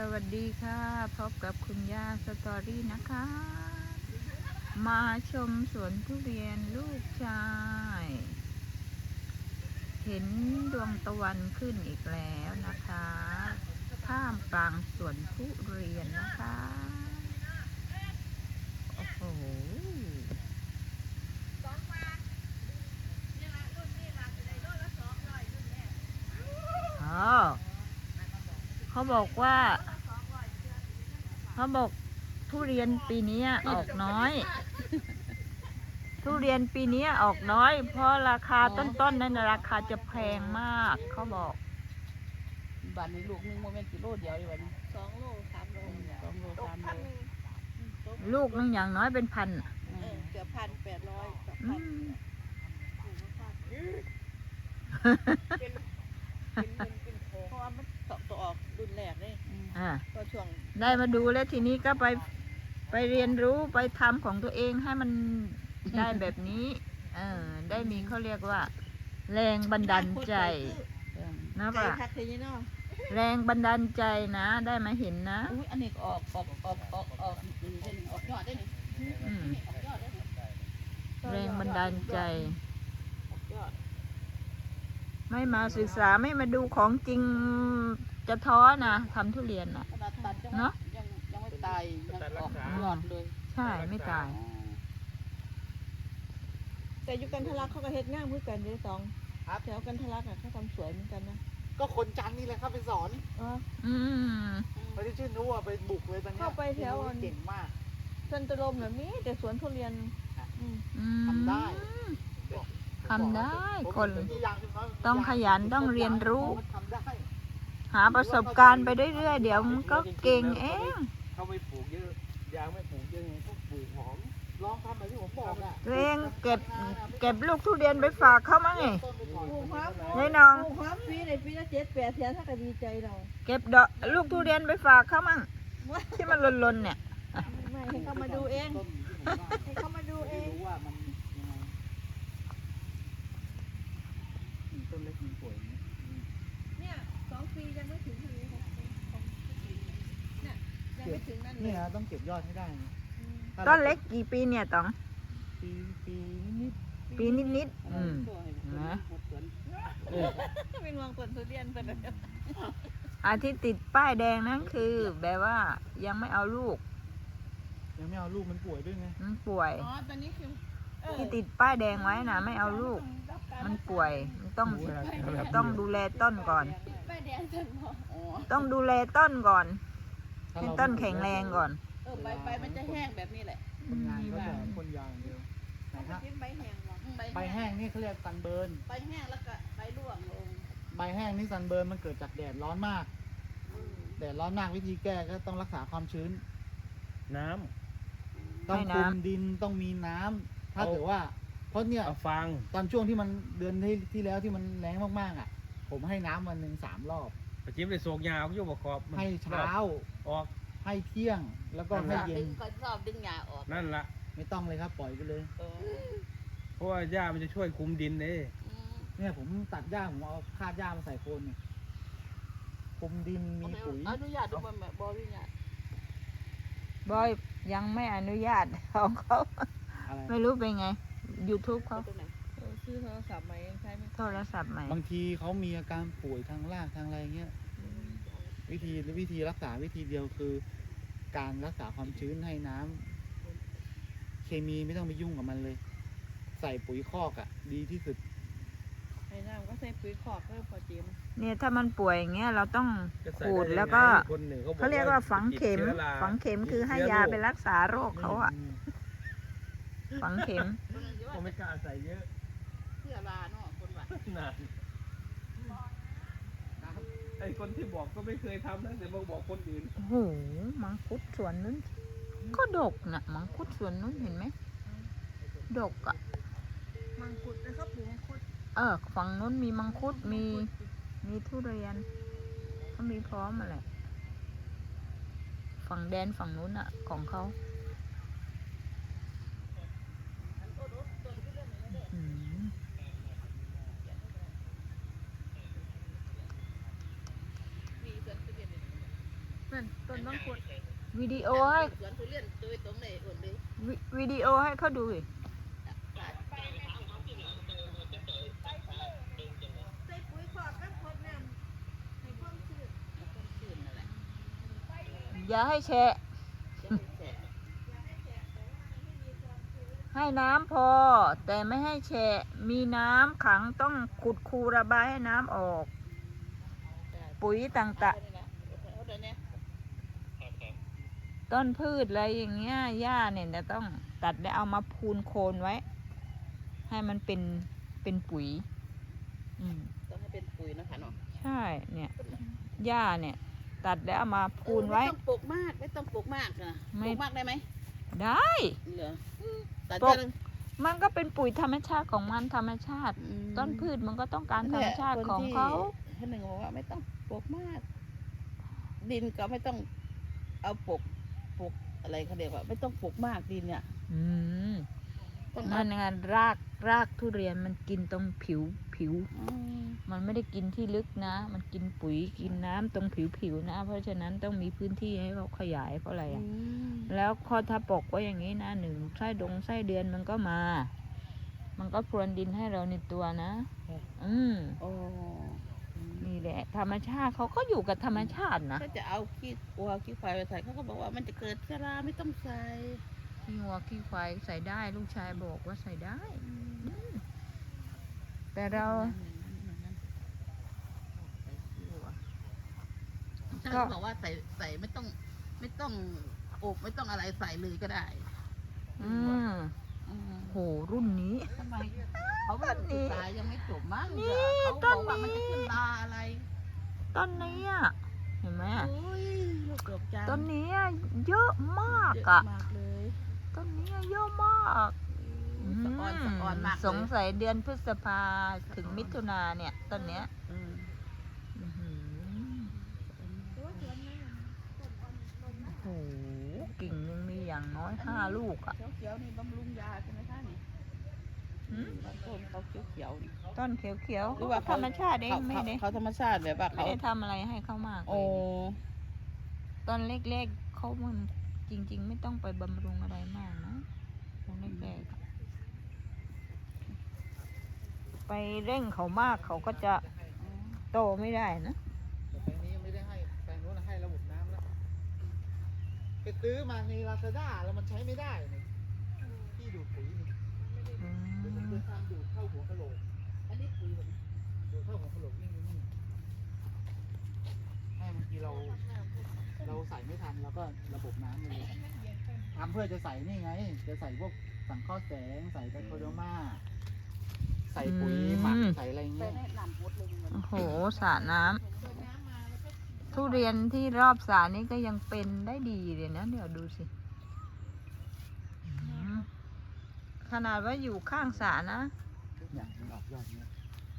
สวัสดีค่ะพบกับคุณย่าสตอรี่นะคะ มาชมสวนทุเรียนลูกชาย เห็นดวงตะวันขึ้นอีกแล้วนะคะท่ามกลางสวนทุเรียนนะคะ โอ้โห อ๋อเขา บอกว่า เขาบอกทุเรียนปีนี้ออกน้อย ทุเรียนปีนี้ออกน้อย เพราะราคาต้นๆนั้นน่ะราคาจะแพงมาก เขาบอกบ้านนี้ลูกหนึงโมเมนต์กิโลเดียวอยู่วันนี้สองโลสามโลสองโลตกสามพันโลหนึ่งตกลูกนึงอย่างน้อยเป็นพันน่ะอืเออมเกือบพันแปดร้อยสองอืพันมถูกมากๆเป็นเป็นเป็นเป็นโคเพราะว่ามันตกตัวออก รุ่นแรกเลยอืมอ่า ก็ช่วงได้มาดูแล้วทีนี้ก็ไปไปเรียนรู้ไปทำของตัวเองให้มันได้แบบนี้ เออ ได้มีเขาเรียกว่า แรงบันดาลใจเออนะใจป่ะคักเลยเนาะแรงบันดาลใจนะ ได้มาเห็นนะอุ้ยอันนี้ก็ออกออกออกออกออกอืมเป็นออกยอดได้นี่อืมออกยอดได้นี่แรงบันดาลใจออกยอดไม่มาศึกษาไม่มาดูของจริง จะท้อนะทำทุเรียนนะขนาดตัดยังเนอะ ยังยังไม่ตายยังออกยอดเลยใช่ไม่ตายอ๋อแต่อยู่กันทะลักเขาก็เฮ็ดง่ายเหมือนกันเด้อสองแถวกันทะลักอะเขาทำสวยเหมือนกันนะก็คนจันทร์นี่แหละครับไปสอนเออ อืมไม่ได้ชื่อนุอะไปบุกเลยตอนเนี้ยเข้าไปแถวพี่นุ้ยเก่งมากซันตะลมแบบนี้แต่สวนทุเรียนอืมอืม ทำได้ ทำได้ผมคนผมมีอย่างหนึ่น้ยต้องขยันต้องเรียนรู้มันทำได้ หาประสบการณ์ไปเรื่อยๆเดี๋ยวมันก็เก่งเองเขาไม่ปลูกเยอะยางไม่ปลูกเยอะไงเขาปลูกหอมลองทำแบบที่ผมบอกอะตัวเองเก็บเก็บลูกทุเรียนไปฝากเขามั้งไงต้นไปก่อนปลูกครับยายน้องปลูกครับปีเลยปีละเจ็ดแปดแสนถ้าก็ดีใจเราเก็บดอกลูกทุเรียนไปฝากเขามั่งที่มันหล่นๆเนี่ยไม่ให้เขามาดูเองต้นที่ผมว่าให้เขามาดูเองรู้ว่ามันยังไงต้นเล็กมันป่วยอย่างเงี้ย เนี่ยสองปี ยังไม่ถึงเท่านี้ของของเนี่ยยังไม่ถึงนั่นเลเนี่ยยต้องเก็บยอดให้ได้นะอืมถ้าต้นเล็กกี่ปีเนี่ยต๋อง ปีปีนิดปีนิดๆอืมช่วยให้นะหมดสวนเป็นวางต้นทุเรียนเป็นอะไรอาที่ติดป้ายแดงนั่นคือ แบบว่ายังไม่เอาลูกๆยังไม่เอาลูกมันป่วยด้วยไงมันป่วย อ๋อตอนนี้คือเออ ที่ติดป้ายแดงไว้นะไม่เอาลูก มันป่วยมันต้องต้องดูแลต้นก่อน ป้ายแดงจนพออ๋อต้องดูแลต้นก่อนถ้าให้เราต้นแข็งแรงก่อน เออใบใบมันจะแห้งแบบนี้แหละคนงานก็แต่คนยาวอย่างเดียวไหนเขาฮะกินใบแห้งหรอใบแห้งนี่เขาเรียกซันเบิร์น ใบแห้งแล้วก็ใบร่วงลงใบแห้งนี่ซันเบิร์นมันเกิดจากแดดร้อนมากแดดร้อนมากวิธีแก้ก็ต้องรักษาความชื้น น้ำ ต้องให้คลุน้ำมดินต้องมีน้ำ ถ้าเอาเกิดว่า เพราะเนี่ยเอาฟังตอนช่วงที่มันเดือนที่ที่แล้วที่มันแรงมากๆอะ ผมให้น้ำวันหนึ่งสามรอบปจิ้มไปโศกยาวก็อยู่ประกอบมันให้เช้า ออก ให้เที่ยงแล้วก็นั่นให้แหละเย็ดึนงก็ชอบดึงหญ้าออกนั่นละไม่ต้องเลยครับ ปล่อยไปเลย เออเพราะว่าหญ้ามันจะช่วยคุมดินเด้อืมเนี่ยผมตัดหญ้าผมเอาคาดหญ้ามาใส่โคนเนี่ยคลุมดินมีปุ๋ย อนุญาตดูมันแบบบริญาตบอยยังไม่อนุญาตของเขา อะไรไม่รู้เป็นไง YouTube เขาตรงไหนเออซื้อโทรศัพท์ใหม่ยังใช้ไม่โทรศัพท์ใหม่บางทีเขามีอาการป่วยทางรากทางอะไรเงี้ยวิธีวิธีรักษาวิธีเดียวคือ การรักษาความชื้นให้น้ำเคมีไม่ต้องไปยุ่งกับมันเลย ใส่ปุ๋ยคอกอะ่ะ ดีที่สุดไอ้น้ำก็ใส่ปุ๋ยขอกเริ่มพอเจียมเนี่ยถ้ามันป่วยอย่างเงี้ยเราต้องจะใส่ขูดไยังไงแล้วก็คนหนึ่งเขาบอกเขาเรียกว่าฝังเข็มติดชื้อราฝังเข็มคือให้ยาไปรักษาโรคเขาอะ ฝังเข็มเขาไม่กล้าใส่เยอะเสื้อราเนาะคนว่านานไอ้คนที่บอกก็ไม่เคยทำนะแต่บอกบอกคนอื่นโอ้โหมังคุดสวนนู้น ก็ดกนะมังคุดสวนนู้นเห็นไหมดกอะมังคุดนะครับปลูกมังคุด เออฝั่งนู้นมีมังคุดมีมีทุเรียนเขามีพร้อมมาแหละฝั่งแดนฝั่งนู้นอะของเขาอืม มีเสื้อเสื้อเย็น นมังคุดวิดีโอให้สวนทุเรียนตัวตรงไหนอุ่นเลยวิวิดีโอให้เขาดูดิใส่ปุ๋ยขอกกับขวดน้ำให้ความชื้นชื่นนั่นแหละอย่าให้แฉะให้น้ำพอ แต่ไม่ให้แฉะมีน้ำขังต้องขุดคูระบายให้น้ำออก ปุ๋ยต่างๆ ต้นพืชอะไรอย่างเงี้ยหญ้าเนี่ยจะต้องตัดแล้วเอามาพูนโคนไว้ ให้มันเป็นเป็นปุ๋ย อืมต้องให้เป็นปุ๋ยนะคะเนาะใช่เนี่ยหญ้าเนี่ย ตัดแล้วเอามาพูนไว้ ไม่ต้องปลูกมากไม่ต้องปลูกมากนะไม่ปลูกมากได้ไหมได้เหลือตัดปลูกแค่นึงมันก็เป็นปุ๋ยธรรมชาติของมันธรรมชาติ อืมต้นพืชมันก็ต้องการธรรมชาติของเขาท่านหนึ่งบอกว่าไม่ต้องปลูกมาก ดินก็ไม่ต้องเอาปลูก ปลูกอะไรเขาเรียกว่าไม่ต้องปลูกมากดินเนี่ย อืมต้องนั่เอานไงรากรากทุเรียนมันกินตรงผิวผิว อืมมันไม่ได้กินที่ลึกนะ มันกินปุ๋ยกินน้ำตรงผิวผิวนะ เพราะฉะนั้นต้องมีพื้นที่ให้เขาขยายเพราะอะไรอะแล้วพอถ้าปกไว้อย่างนี้นะหนึ่งไส้ดงไส้เดือนมันก็มา มันก็พรวนดินให้เราในตัวนะอืม โอ้ นี่แหละ ธรรมชาติเขาก็อยู่กับธรรมชาตินะถ้าจะเอาขี้วัวขี้ควายไปใส่เขาก็บอกว่ามันจะเกิดชราไม่ต้องใส่ขี้งัวขี้ควายใส่ได้ ลูกชายบอกว่าใส่ได้ แต่เราช่างก็บอกว่าใส่ใส่ไม่ต้อง ไม่ต้องอบไม่ต้องอะไรใส่เลยก็ได้ อืมอืม โหรุ่นนี้ ทำไมเขาว่าศึกษายังไม่จบมั้งนี่เขาต้บนอกว่ามันนี้จะขึ้นราอะไรต้นนี้อะเห็นไหมอะโอ้ยลูกเกือบจังต้นนี้อะเยอะมากเยอะมากเลยต้นนี้อะเยอะมากสะออนสะออนมากเลยสงสัยเดือนพฤษภาถึงมิถุนาเนี่ยต้นเนี้ยอืม อื้อหือ แต่ว่าสวนนั้นน่ะต้นอ่อนต้นนั้น โอ้โหกิ่งหนึงมี อย่างน้อยห้าลูกอะเขียวๆนี่บำรุงยาใช่ไหมคะนี่หืมบางต้นเขาเขียวๆนี่ต้นเขียวๆหรือเขาว่าธรรมชาติเองเขาไม่ได้เขาธรรมชาติแบบว่าไม่เขาได้ทำอะไรให้เขามากเลโอ้ยต้นเล็กๆเขามันจริง ๆ ไม่ต้องไปบำรุงอะไรมากนะต้นเล็กๆอะไปเร่งเขามากเขาก็จะโตไม่ได้นะ แต่แปลงนี้ไม่ได้ให้แปลงนู้นให้ระบบน้ำแล้ว ไปซื้อมาในลาซาด้าแล้วมันใช้ไม่ได้นี่ที่ดูดปุ๋ยนี่อืเดี๋ยวผมม จะทำดูดเข้าหัวกะโหลก อันนี้ปุ๋ยแบบดูดเข้าหัวกะโหลกนี่นี่นี่ให้บางทีเรา เราใส่ไม่ทันแล้วก็ระบบน้ำมันเลยทำเพื่อจะใส่นี่ไง จะใส่พวกสังเคราะห์แสง ใส่ไดโคโดมาใส่ปุ๋ยหมักใส่อะไรไปเงี้ยแนะนำหมดเลยมันโอ้โหสระน้ำ ทุเรียนที่รอบสระนี้ก็ยังเป็นได้ดีเลยนะเดี๋ยวดูสิอืมขนาดว่าอยู่ข้างสระนะ อย่างมันออกยอดเนี้ย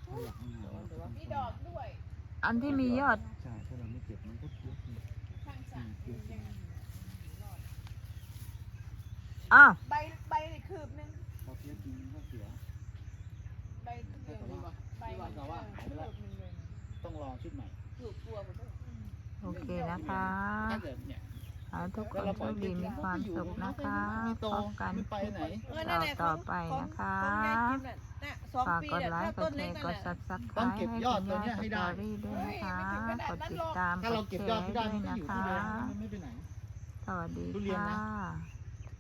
ถ้าอยากให้งามมีดอกด้วยอันที่มียอด ใช่ถ้าเราไม่เก็บมันก็เพี้ยนข้างสระเพี้ยนอ้าว ใบใบนี่คืบหนึงพอเพี้ยนจริงมันก็เสีย ใบทุเรียนนี่ใบที่ว่าเราว่าหายไปแล้วคืบหนึ่งเลยต้องรอชุดใหม่ ถูกตัวหมดเลย โอเคนะคะถ้าเกิดเนี่ยขอให้ทุกคนโชคดีมีความสุขนะคะพบกันไม่ไปคลิปไหนเออนั่นแหละต่อของไปของนะคะของยายกินน่ะน่ะสองฝากปีกดน่ะไลถ้าค์กต้ดนแชเล็กร์นั่กนดน่ะ subscribe ต้องให้เก็บคุณยอดตัวย่าเนี้ยสให้ตได้อรี่ด้วยนะคะเฮ้ยไม่ถึงขนาดกนั้ดนหรติอดกตามถ้ากเราดเก็บแชยอดร์ที่ได้ด้วยมันก็นะอยู่ที่คะเดิมมันไม่ไปไหนสวัสดีทุเรียนค่นะะ